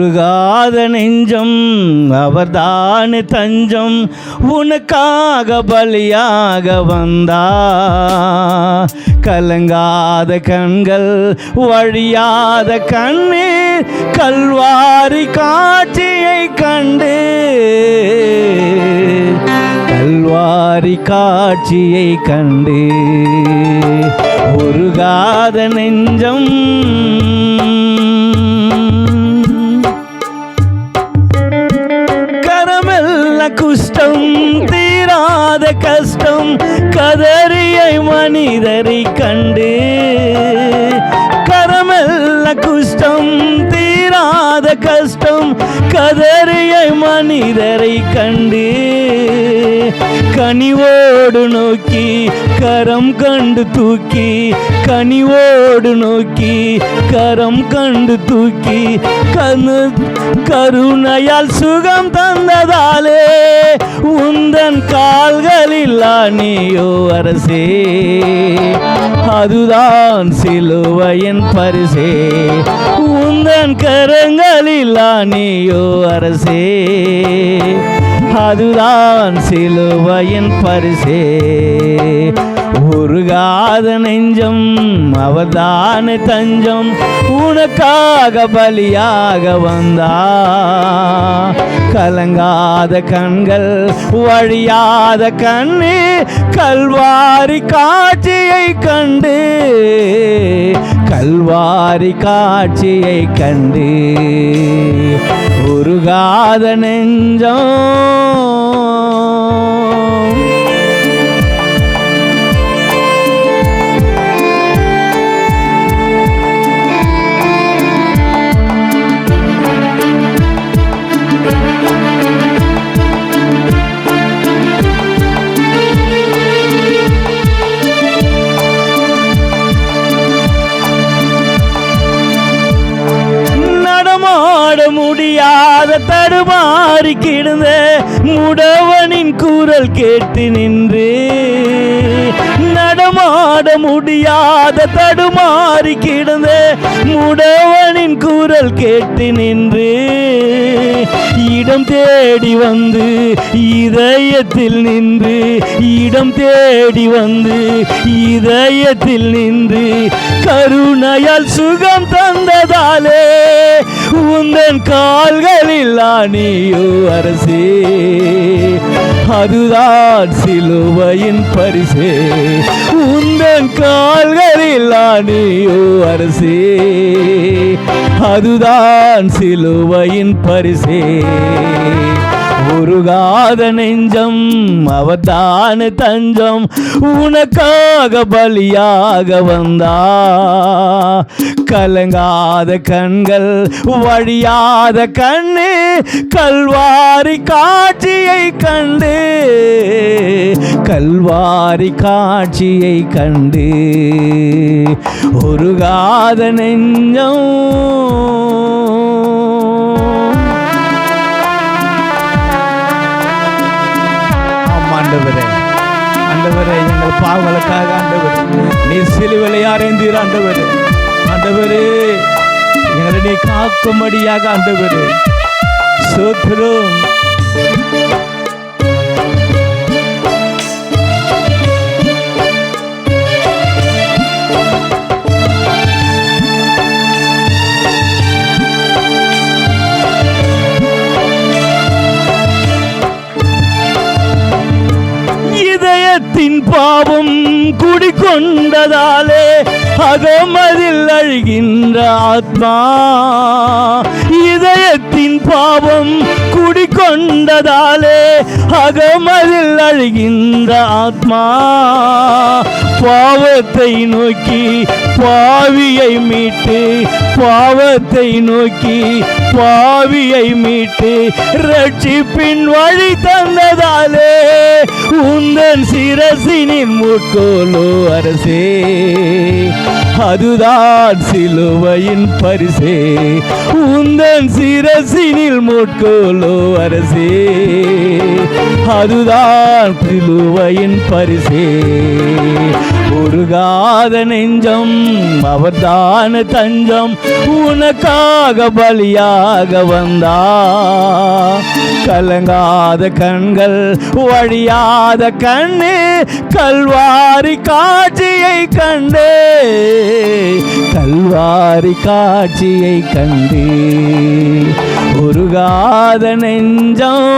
உருகாத நெஞ்சம் அவர்தான் தஞ்சம் உனக்காக பலியாக வந்தா. கலங்காத கண்கள் வழியாத கண்ணீர் கல்வாரி காட்சியை கண்டு. கல்வாரி காட்சியை கண்டு. உருகாத நெஞ்சம் கஷ்டம் கதறியை மனிதரை கண்டு கரமெல்ல குஷ்டம் தீராத கஷ்டம் கதறியை மனிதரை கண்டு கனிவோடு நோக்கி கரம் கண்டு தூக்கி கனிவோடு நோக்கி கரம் கண்டு தூக்கி கனு கருணையால் சுகம் தந்ததாலே உந்தன் கால்களில் நீயோ அரசே. அதுதான் சிலுவையின் பரிசே உந்தன் கரங்களில் நீயோ அரசே. அதுதான் சிலுவையின் பரிசே. உருகாத நெஞ்சம் அவதான தஞ்சம் உனக்காக பலியாக வந்தா. கலங்காத கண்கள் வழியாத கண்ணு கல்வாரி காட்சியை கண்டு. கல்வாரி காட்சியை கண்டு. உருகாத நெஞ்சம். முடியாத தடுமாறி கிடந்த முடவனின் குரல் கேட்டு நின்று நடமாட முடியாத தடுமாறி கிடந்த முடவனின் குரல் கேட்டு நின்று இடம் தேடி வந்து இதயத்தில் நின்று இடம் தேடி வந்து இதயத்தில் நின்று கருணையால் சுகம் தந்ததாலே உந்தன் கால்களில் நீயோ அரசே. அதுதான் சிலுவையின் பரிசே. உந்தன் கால்களில் நீயோ அரசே. அதுதான் சிலுவையின் பரிசே. உருகாத நெஞ்சம் அவதான தஞ்சம் உனக்காக பலியாக வந்தா. கலங்காத கண்கள் வழியாத கண்ணு கல்வாரி காட்சியை க கல்வாரி காட்சியை கண்டு ஒரு காத நெஞ்சம் ஆண்டவரே. ஆண்டவரே எங்கள் பாவங்களுக்காக ஆண்டவர். நீ சிலுவையில் அறைந்தீர் ஆண்டவர். ஆண்டவரே எங்களை நீ காக்கும்படியாக ஆண்டவர். சோத்திரம். பின் பாவம் குடிக்கொண்டதாலே அகமதில் அழுகின்ற ஆத்மா. இதயத்தின் பாவம் குடிக்கொண்டதாலே அகமதில் அழுகின்ற ஆத்மா. பாவத்தை நோக்கி பாவியை மீட்டு பாவத்தை நோக்கி பாவியை மீட்டு ரட்சிப்பின் வழி தந்ததாலே உந்தன் சிரசினின் முட்கோலோ அரசே. அதுதான் சிலுவையின் பரிசே. உந்தன் சிரசினில் முட்கோலோ அரசே. அதுதான் சிலுவையின் பரிசே. உருகாத நெஞ்சம் அவர்தான தஞ்சம் உனக்காக பலியாக வந்தா. கலங்காத கண்கள் வழியாத கண்ணு கல்வாரி காட்சியை கண்டே. கரி காட்சியை கண்டு உருகாத நெஞ்சம்